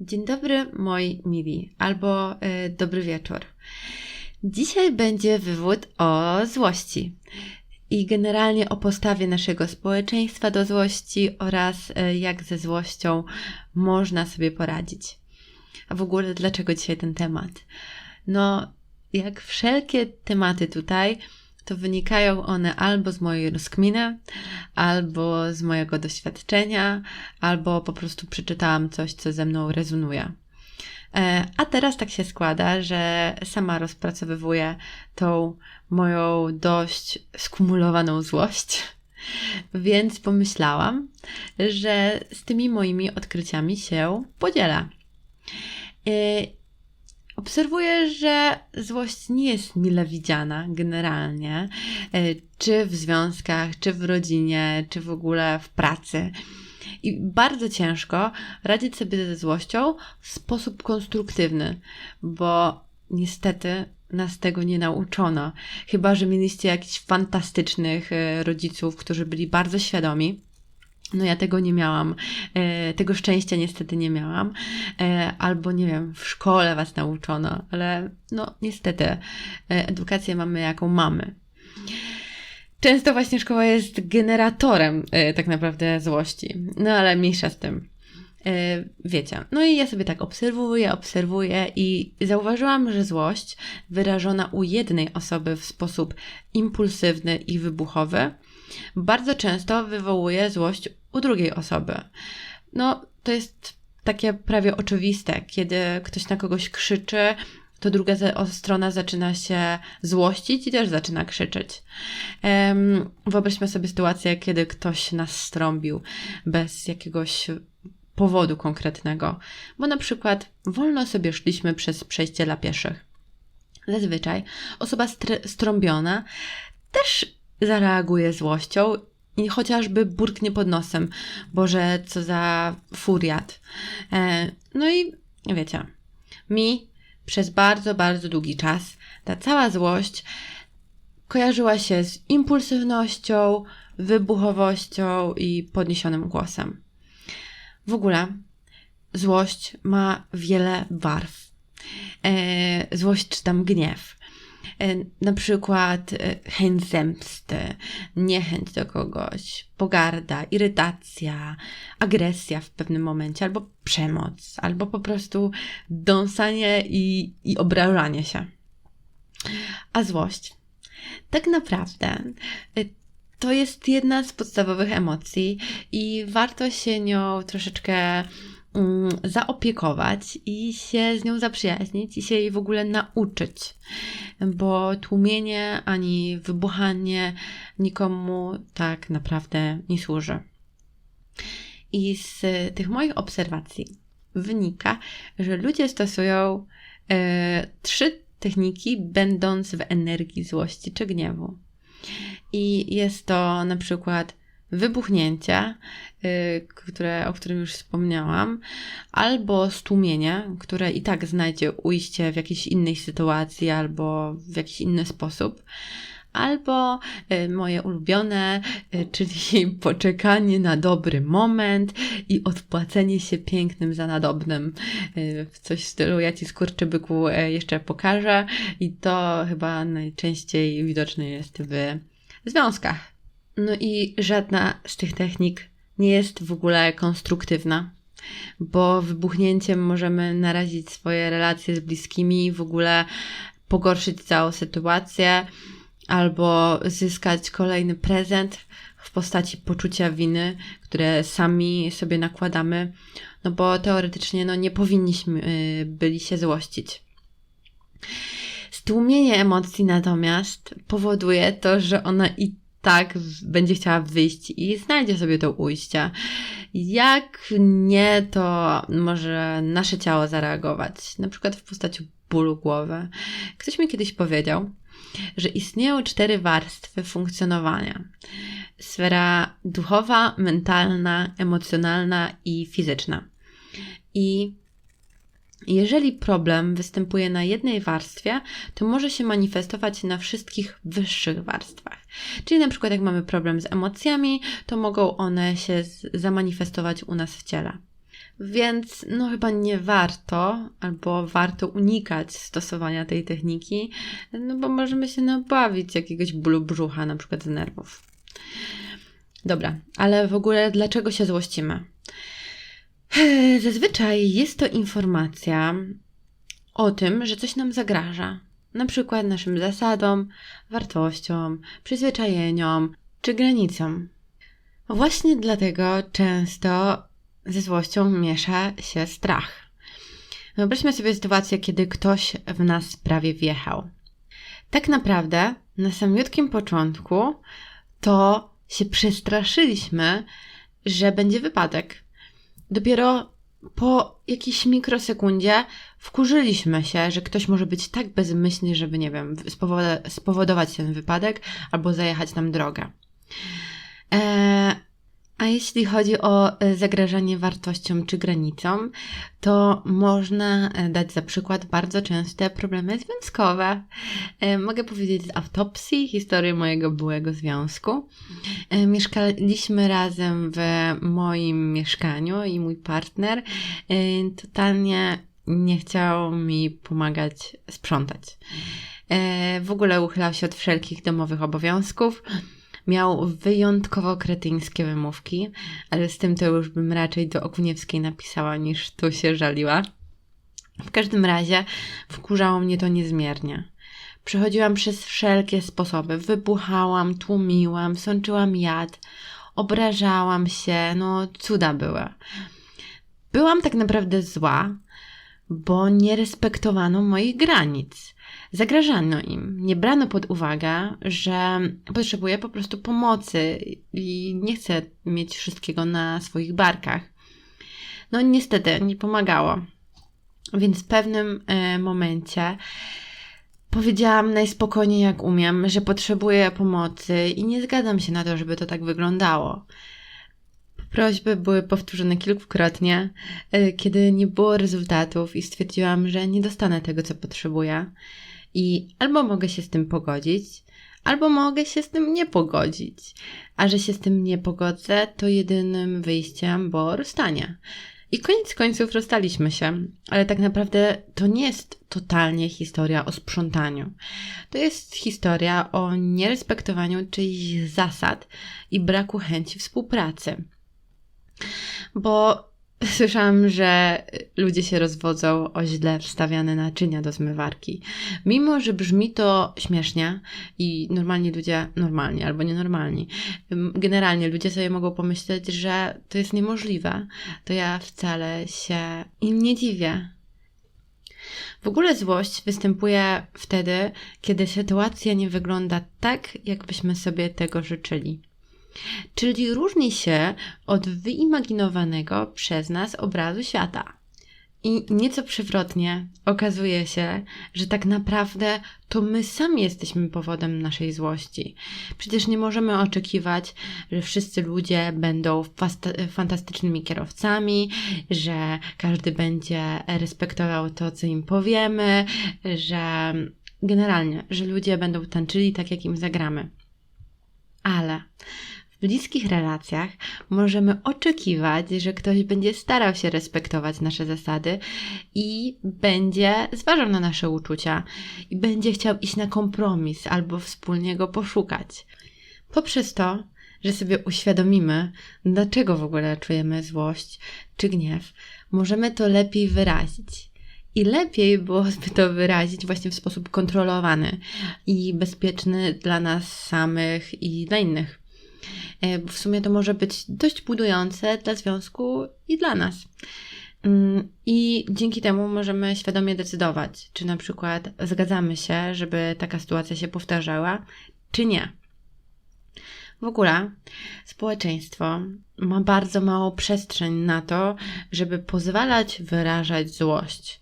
Dzień dobry, moi mili, albo y, dobry wieczór. Dzisiaj będzie wywód o złości i generalnie o postawie naszego społeczeństwa do złości oraz y, jak ze złością można sobie poradzić. A w ogóle dlaczego dzisiaj ten temat? No, jak wszelkie tematy tutaj, to wynikają one albo z mojej rozkminy, albo z mojego doświadczenia, albo po prostu przeczytałam coś, co ze mną rezonuje. E, a teraz tak się składa, że sama rozpracowywuję tą moją dość skumulowaną złość, więc pomyślałam, że z tymi moimi odkryciami się podzielę. Obserwuję, że złość nie jest mile widziana generalnie, e, czy w związkach, czy w rodzinie, czy w ogóle w pracy. I bardzo ciężko radzić sobie ze złością w sposób konstruktywny, bo niestety nas tego nie nauczono. Chyba, że mieliście jakichś fantastycznych e, rodziców, którzy byli bardzo świadomi no ja tego nie miałam, e, tego szczęścia niestety nie miałam, e, albo nie wiem, w szkole was nauczono, ale no niestety e, edukację mamy jaką mamy. Często właśnie szkoła jest generatorem tak naprawdę złości, no ale mniejsza z tym. Wiecie, no i ja sobie tak obserwuję, obserwuję i zauważyłam, że złość wyrażona u jednej osoby w sposób impulsywny i wybuchowy bardzo często wywołuje złość u drugiej osoby. No, to jest takie prawie oczywiste, kiedy ktoś na kogoś krzyczy, to druga strona zaczyna się złościć i też zaczyna krzyczeć. Wyobraźmy sobie sytuację, kiedy ktoś nas strąbił bez jakiegoś powodu konkretnego, bo na przykład wolno sobie szliśmy przez przejście dla pieszych. Zazwyczaj osoba strąbiona też zareaguje złością i chociażby burknie pod nosem. Boże, co za furiat. E, no i wiecie, mi przez bardzo, bardzo długi czas ta cała złość kojarzyła się z impulsywnością, wybuchowością i podniesionym głosem. W ogóle złość ma wiele barw. E, złość czy tam gniew. E, na przykład e, chęć zemsty, niechęć do kogoś, pogarda, irytacja, agresja w pewnym momencie, albo przemoc, albo po prostu dąsanie i, i obrażanie się. A złość. Tak naprawdę e, to jest jedna z podstawowych emocji i warto się nią troszeczkę zaopiekować i się z nią zaprzyjaźnić i się jej w ogóle nauczyć, bo tłumienie ani wybuchanie nikomu tak naprawdę nie służy. I z tych moich obserwacji wynika, że ludzie stosują e, trzy techniki, będąc w energii złości czy gniewu. I jest to na przykład wybuchnięcie, y, które, o którym już wspomniałam, albo stłumienie, które i tak znajdzie ujście w jakiejś innej sytuacji albo w jakiś inny sposób. Albo y, moje ulubione, y, czyli poczekanie na dobry moment i odpłacenie się pięknym za nadobnym. Coś w stylu ja ci skurczybyku jeszcze pokażę i to chyba najczęściej widoczne jest w związkach no i żadna z tych technik nie jest w ogóle konstruktywna, bo wybuchnięciem możemy narazić swoje relacje z bliskimi, w ogóle pogorszyć całą sytuację albo zyskać kolejny prezent w postaci poczucia winy, które sami sobie nakładamy, no bo teoretycznie no, nie powinniśmy y, byli się złościć. Stłumienie emocji natomiast powoduje to, że ona i tak będzie chciała wyjść i znajdzie sobie to ujście. Jak nie, to może nasze ciało zareagować, na przykład w postaci bólu głowy. Ktoś mi kiedyś powiedział, że istnieją cztery warstwy funkcjonowania: sfera duchowa, mentalna, emocjonalna i fizyczna. I jeżeli problem występuje na jednej warstwie, to może się manifestować na wszystkich wyższych warstwach. Czyli na przykład jak mamy problem z emocjami, to mogą one się zamanifestować u nas w ciele. Więc no chyba nie warto, albo warto unikać stosowania tej techniki, no bo możemy się nabawić jakiegoś bólu brzucha, na przykład z nerwów. Dobra, ale w ogóle dlaczego się złościmy? Zazwyczaj jest to informacja o tym, że coś nam zagraża. Na przykład naszym zasadom, wartościom, przyzwyczajeniom czy granicom. Właśnie dlatego często ze złością miesza się strach. Wyobraźmy sobie sytuację, kiedy ktoś w nas prawie wjechał. Tak naprawdę na samiutkim początku to się przestraszyliśmy, że będzie wypadek. Dopiero po jakiejś mikrosekundzie wkurzyliśmy się, że ktoś może być tak bezmyślny, żeby, nie wiem, spowodować ten wypadek albo zajechać nam drogę. Eee, a jeśli chodzi o e, zagrażanie wartościom czy granicom, to można e, dać za przykład bardzo częste problemy związkowe. E, mogę powiedzieć z autopsji, historię mojego byłego związku. Mieszkaliśmy razem w moim mieszkaniu i mój partner totalnie nie chciał mi pomagać sprzątać. W ogóle uchylał się od wszelkich domowych obowiązków Miał wyjątkowo kretyńskie wymówki, ale z tym to już bym raczej do Okuniewskiej napisała niż tu się żaliła. W każdym razie wkurzało mnie to niezmiernie. Przechodziłam przez wszelkie sposoby. Wybuchałam, tłumiłam, sączyłam jad, obrażałam się, no cuda były. Byłam tak naprawdę zła, bo nie respektowano moich granic. Zagrażano im, nie brano pod uwagę, że potrzebuję po prostu pomocy i nie chcę mieć wszystkiego na swoich barkach. No niestety nie pomagało. Więc w pewnym e, momencie powiedziałam najspokojniej jak umiem, że potrzebuję pomocy i nie zgadzam się na to, żeby to tak wyglądało. Prośby były powtórzone kilkukrotnie, e, kiedy nie było rezultatów i stwierdziłam, że nie dostanę tego, co potrzebuję. I albo mogę się z tym pogodzić, albo mogę się z tym nie pogodzić. A że się z tym nie pogodzę, to jedynym wyjściem było rozstanie. I koniec końców rozstaliśmy się, ale tak naprawdę to nie jest totalnie historia o sprzątaniu. To jest historia o nierespektowaniu czyichś zasad i braku chęci współpracy. Bo Słyszałam, że ludzie się rozwodzą o źle wstawiane naczynia do zmywarki. Mimo, że brzmi to śmiesznie i normalni ludzie, normalni albo nienormalni, generalnie ludzie sobie mogą pomyśleć, że to jest niemożliwe, to ja wcale się im nie dziwię. W ogóle złość występuje wtedy, kiedy sytuacja nie wygląda tak, jakbyśmy sobie tego życzyli czyli różni się od wyimaginowanego przez nas obrazu świata. I nieco przewrotnie okazuje się, że tak naprawdę to my sami jesteśmy powodem naszej złości. Przecież nie możemy oczekiwać, że wszyscy ludzie będą fantastycznymi kierowcami, że każdy będzie respektował to, co im powiemy, że generalnie, że ludzie będą tańczyli tak, jak im zagramy. Ale bliskich relacjach możemy oczekiwać, że ktoś będzie starał się respektować nasze zasady i będzie zważał na nasze uczucia i będzie chciał iść na kompromis albo wspólnie go poszukać. Poprzez to, że sobie uświadomimy, dlaczego w ogóle czujemy złość czy gniew, możemy to lepiej wyrazić. I lepiej byłoby to wyrazić właśnie w sposób kontrolowany i bezpieczny dla nas samych i dla innych. E, w sumie to może być dość budujące dla związku i dla nas. Mm, I dzięki temu możemy świadomie decydować, czy na przykład zgadzamy się, żeby taka sytuacja się powtarzała, czy nie. W ogóle społeczeństwo ma bardzo małą przestrzeń na to, żeby pozwalać wyrażać złość.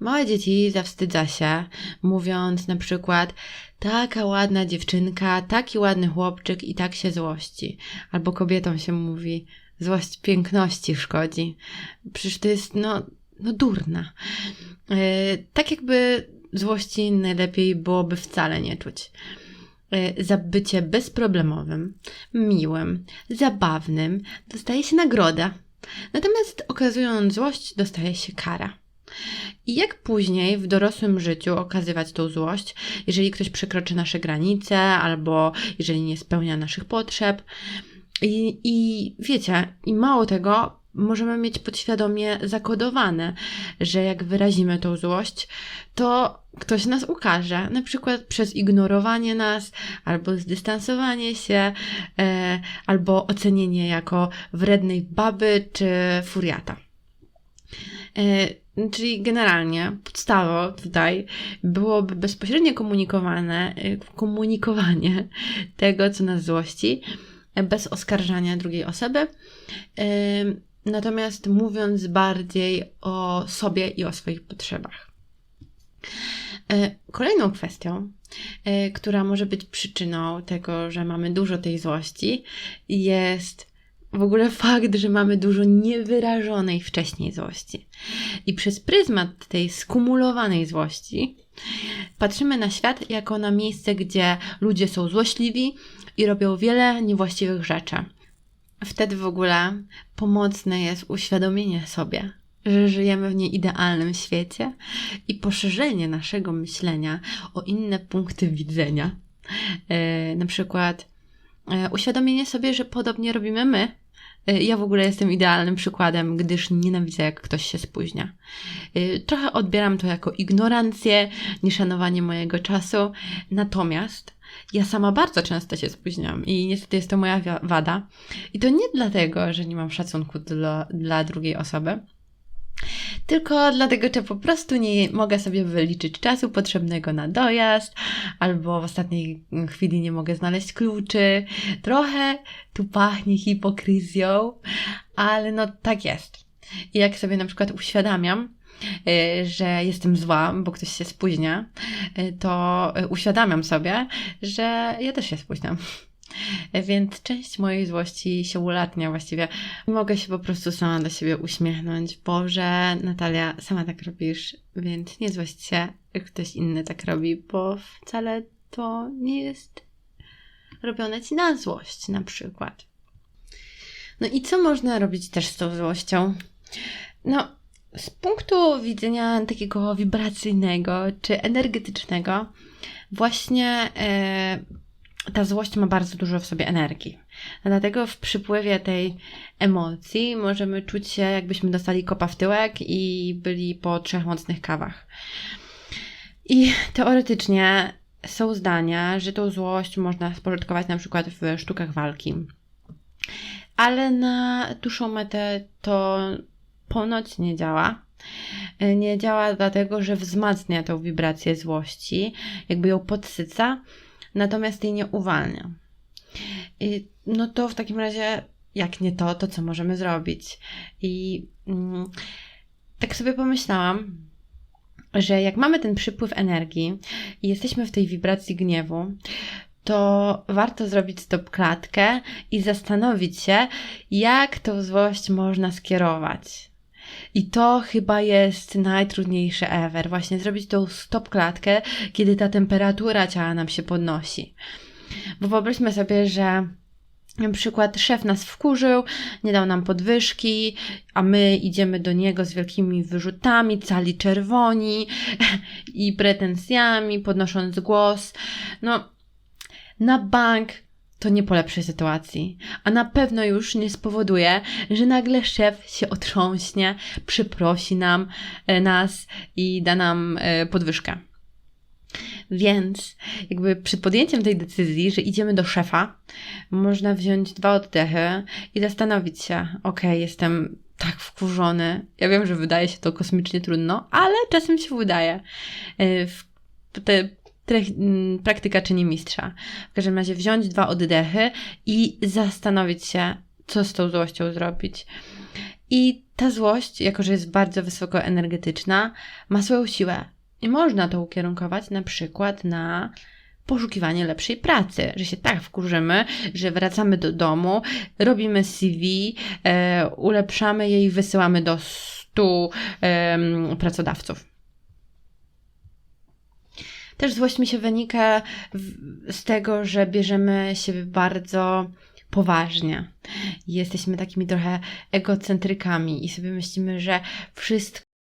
Małe dzieci zawstydza się, mówiąc na przykład taka ładna dziewczynka, taki ładny chłopczyk i tak się złości. Albo kobietom się mówi, złość piękności szkodzi. Przecież to jest, no, no durna. Yy, tak jakby złości najlepiej byłoby wcale nie czuć. E, za bycie bezproblemowym, miłym, zabawnym dostaje się nagroda. Natomiast okazując złość, dostaje się kara. I jak później w dorosłym życiu okazywać tą złość, jeżeli ktoś przekroczy nasze granice albo jeżeli nie spełnia naszych potrzeb. I, i wiecie, i mało tego, możemy mieć podświadomie zakodowane, że jak wyrazimy tą złość, to ktoś nas ukaże, na przykład przez ignorowanie nas, albo zdystansowanie się, e, albo ocenienie jako wrednej baby czy furiata. E, czyli generalnie podstawą tutaj byłoby bezpośrednie komunikowane, e, komunikowanie tego, co nas złości, bez oskarżania drugiej osoby. E, natomiast mówiąc bardziej o sobie i o swoich potrzebach. Kolejną kwestią, która może być przyczyną tego, że mamy dużo tej złości, jest w ogóle fakt, że mamy dużo niewyrażonej wcześniej złości. I przez pryzmat tej skumulowanej złości patrzymy na świat jako na miejsce, gdzie ludzie są złośliwi i robią wiele niewłaściwych rzeczy. Wtedy w ogóle pomocne jest uświadomienie sobie, że żyjemy w nieidealnym świecie i poszerzenie naszego myślenia o inne punkty widzenia. E, na przykład e, uświadomienie sobie, że podobnie robimy my. E, ja w ogóle jestem idealnym przykładem, gdyż nienawidzę, jak ktoś się spóźnia. E, trochę odbieram to jako ignorancję, nieszanowanie mojego czasu, natomiast ja sama bardzo często się spóźniam i niestety jest to moja wada. I to nie dlatego, że nie mam szacunku dla, dla drugiej osoby, tylko dlatego, że po prostu nie mogę sobie wyliczyć czasu potrzebnego na dojazd, albo w ostatniej chwili nie mogę znaleźć kluczy. Trochę tu pachnie hipokryzją, ale no tak jest. I jak sobie na przykład uświadamiam, y, że jestem zła, bo ktoś się spóźnia, y, to uświadamiam sobie, że ja też się spóźniam. Więc część mojej złości się ulatnia właściwie. Mogę się po prostu sama do siebie uśmiechnąć. Boże, Natalia, sama tak robisz, więc nie złość się, jak ktoś inny tak robi, bo wcale to nie jest robione ci na złość na przykład. No i co można robić też z tą złością? No, z punktu widzenia takiego wibracyjnego czy energetycznego, właśnie yy, ta złość ma bardzo dużo w sobie energii. Dlatego w przypływie tej emocji możemy czuć się, jakbyśmy dostali kopa w tyłek i byli po trzech mocnych kawach. I teoretycznie są zdania, że tą złość można spożytkować na przykład w sztukach walki. Ale na dłuższą metę to ponoć nie działa. Nie działa dlatego, że wzmacnia tą wibrację złości, jakby ją podsyca natomiast jej nie uwalnia. I no to w takim razie, jak nie to, to co możemy zrobić? I mm, tak sobie pomyślałam, że jak mamy ten przypływ energii i jesteśmy w tej wibracji gniewu, to warto zrobić stop klatkę i zastanowić się, jak tą złość można skierować. I to chyba jest najtrudniejsze ever, właśnie zrobić tą stop klatkę, kiedy ta temperatura ciała nam się podnosi. Bo wyobraźmy sobie, że na przykład szef nas wkurzył, nie dał nam podwyżki, a my idziemy do niego z wielkimi wyrzutami, cali czerwoni i pretensjami, podnosząc głos. No, na bank to nie polepszy sytuacji, a na pewno już nie spowoduje, że nagle szef się otrząśnie, przyprosi nam, e, nas i da nam e, podwyżkę. Więc jakby przed podjęciem tej decyzji, że idziemy do szefa, można wziąć dwa oddechy i zastanowić się, ok, jestem tak wkurzony. Ja wiem, że wydaje się to kosmicznie trudno, ale czasem się udaje. E, te praktyka czyni mistrza. W każdym razie wziąć dwa oddechy i zastanowić się, co z tą złością zrobić. I ta złość, jako że jest bardzo wysoko energetyczna, ma swoją siłę. I można to ukierunkować na przykład na poszukiwanie lepszej pracy, że się tak wkurzymy, że wracamy do domu, robimy CV, e, ulepszamy je i wysyłamy do stu e, pracodawców też złość mi się wynika z tego, że bierzemy się bardzo poważnie. Jesteśmy takimi trochę egocentrykami i sobie myślimy, że wszystko